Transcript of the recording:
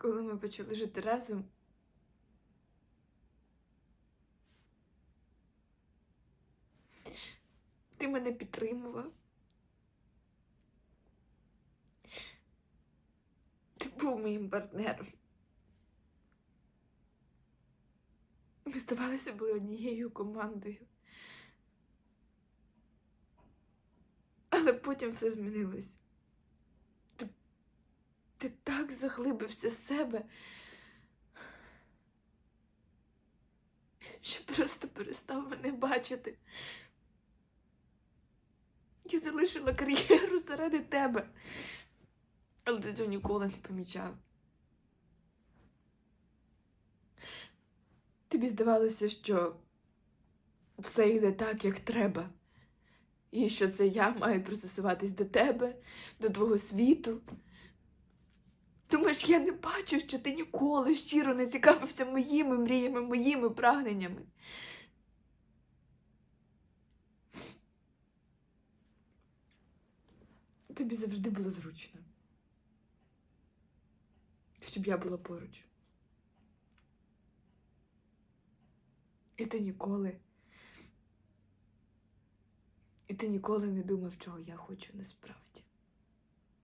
коли ми почали жити разом. Ти мене підтримував. Ти був моїм партнером. Ми здавалося були однією командою. Але потім все змінилось. Ти, так заглибився в себе, що просто перестав мене бачити. Я залишила кар'єру заради тебе. Але ти цього ніколи не помічав. Тобі здавалося, що все йде так, як треба. І що це я маю пристосуватись до тебе, до твого світу. Думаєш, я не бачу, що ти ніколи щиро не цікавився моїми мріями, моїми прагненнями. Тобі завжди було зручно. Щоб я була поруч. І ти ніколи. І ти ніколи не думав, чого я хочу насправді.